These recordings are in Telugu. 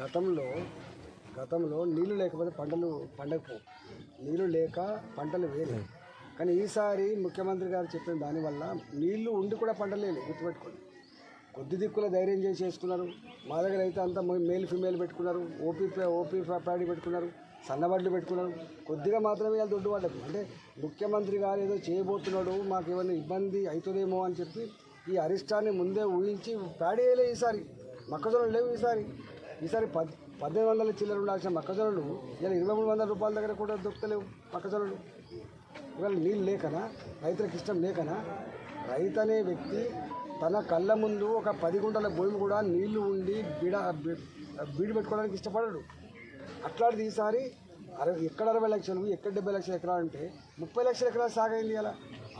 గతంలో గతంలో నీళ్ళు లేకపోతే పంటలు పండకపోవు నీళ్ళు లేక పంటలు వేరే. కానీ ఈసారి ముఖ్యమంత్రి గారు చెప్పిన దానివల్ల నీళ్ళు ఉండి కూడా పంటలు లేదు గుర్తుపెట్టుకోండి. కొద్ది దిక్కుల ధైర్యం చేసి చేసుకున్నారు మా దగ్గర అయితే అంతా మేల్ ఫిమేల్ పెట్టుకున్నారు. ఓపీ ఓపీ ప్యాడీ పెట్టుకున్నారు. సన్నబడ్లు పెట్టుకున్నారు. కొద్దిగా మాత్రమే వాళ్ళు దొడ్డు వాళ్ళకు అంటే ముఖ్యమంత్రి గారు ఏదో చేయబోతున్నాడు మాకు ఏమైనా ఇబ్బంది అవుతుందేమో అని చెప్పి ఈ అరిష్టాన్ని ముందే ఊహించి ప్యాడీ వేయలే ఈసారి. మొక్కజొన్నలు లేవు ఈసారి. ఈసారి పద్ పద్దెనిమిది వందల చిల్లర ఉండాల్సిన మొక్కజొన్నలు ఇలా ఇరవై మూడు వందల రూపాయల దగ్గర కూడా దొరుకుతలేవు మొక్కజొన్నలు. ఇవాళ నీళ్ళు లేకనా? రైతులకు ఇష్టం లేకనా? రైతు అనే వ్యక్తి తన కళ్ళ ముందు ఒక పది గుంటల భూమి కూడా నీళ్ళు ఉండి బీడ బీడు పెట్టుకోవడానికి ఇష్టపడడు. అట్లాంటిది ఈసారి అరవై ఎక్కడ అరవై లక్షలు ఎక్కడ డెబ్బై లక్షల ఎకరాలు అంటే ముప్పై లక్షల ఎకరాలు సాగైంది అలా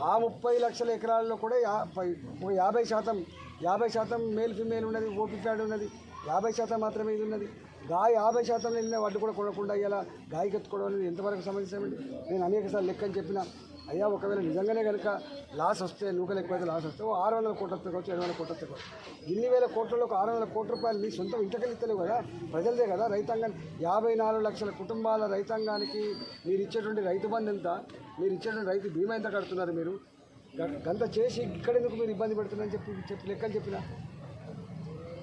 ఆ ముప్పై లక్షల ఎకరాల్లో కూడా యాభై యాభై శాతం యాభై శాతం మేల్ ఫిమేల్ ఉన్నది ఓపీ ప్యాడ్ ఉన్నది యాభై శాతం మాత్రమే ఇది ఉన్నది. గాయ యాభై శాతం వెళ్ళిన వడ్డు కూడా కొనకుండా ఇలా గాయకి అనేది ఎంతవరకు సమంజసమండి నేను అనేకసార్లు లెక్కని చెప్పిన అయ్యా ఒకవేళ నిజంగానే కనుక లాస్ వస్తే నూకలు ఎక్కువైతే లాస్ వస్తే ఆరు వందల కోట్ల కావచ్చు ఏడు వందల కోట్ల కావచ్చు. ఇన్ని వేల కోట్లలో ఒక ఆరు వందల కోట్ల రూపాయలు నీ సొంతం ఇంటకెళ్ళి ఇస్తలేవు కదా ప్రజలదే కదా రైతాంగం. యాభై నాలుగు లక్షల కుటుంబాల రైతాంగానికి మీరు ఇచ్చేటువంటి రైతు బంధు ఎంత? మీరు ఇచ్చేటువంటి రైతు బీమా ఎంత కడుతున్నారు మీరు? గంత చేసి ఇక్కడ ఎందుకు మీరు ఇబ్బంది పెడుతున్నారని చెప్పి చెప్పి లెక్కలు చెప్పిన?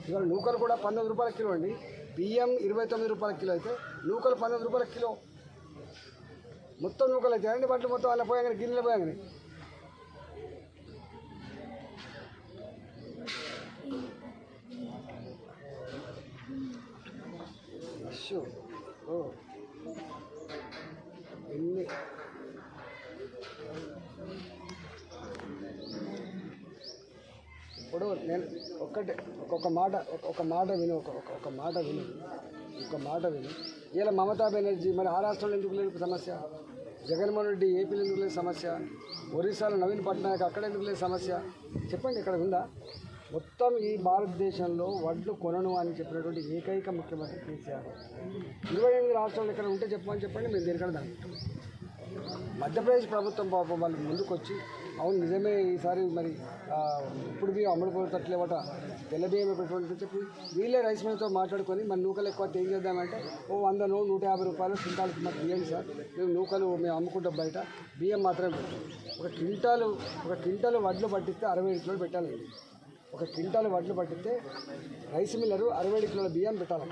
ఇవాళ నూకలు కూడా పంతొమ్మిది రూపాయల కిలో అండి. బియ్యం ఇరవై తొమ్మిది రూపాయల కిలో అయితే నూకలు పంతొమ్మిది రూపాయల కిలో. మొత్తం నూకలు అయితే అండి బట్టలు మొత్తం అలా పోయాగానే గిన్నెలు పోయాగానే అశ్శో. ఓ. ఎన్ని? ఇప్పుడు నేను ఒక్కటే ఒక్కొక్క మాట ఒక- మాట విను ఒక ఒక- మాట విను ఒక మాట విను. ఇలా మమతా బెనర్జీ మరి ఆ రాష్ట్రంలో ఎందుకు లేదు సమస్య? జగన్మోహన్ రెడ్డి ఏపీలో ఎందుకు లేదు సమస్య? ఒరిస్సాలో నవీన్ పట్నాయక్ అక్కడ ఎందుకు లేదు సమస్య? చెప్పండి ఇక్కడ ఉందా? మొత్తం ఈ భారతదేశంలో వడ్లు కొనను అని చెప్పినటువంటి ఏకైక ముఖ్యమంత్రి కేసీఆర్. ఇరవై ఎనిమిది రాష్ట్రాలు ఇక్కడ ఉంటే చెప్పమని చెప్పండి మీరు దీనికన్నా దాన్ని మధ్యప్రదేశ్ ప్రభుత్వం పాపం వాళ్ళు ముందుకొచ్చి అవును నిజమే ఈసారి మరి ఇప్పుడు బియ్యం అమ్ముడు పోతట్లేవట తెల్ల బియ్యం పెట్టుకోండి చెప్పి వీళ్ళే రైస్ మిల్తో మాట్లాడుకొని మన నూకలు ఎక్కువ ఏం చేద్దామంటే ఓ వంద నూ నూట యాభై రూపాయలు క్వింటాల్కి మాకు బియ్యం సార్ మేము నూకలు మేము అమ్ముకుంటాం బయట బియ్యం మాత్రమే పెట్టాం. ఒక క్వింటాలు ఒక క్వింటాలు వడ్లు పట్టిస్తే అరవై ఐదు కిలోలు పెట్టాలండి ఒక క్వింటాలు వడ్లు పట్టిస్తే రైస్ మిల్లరు అరవై ఏడు కిలోల బియ్యం పెట్టాలి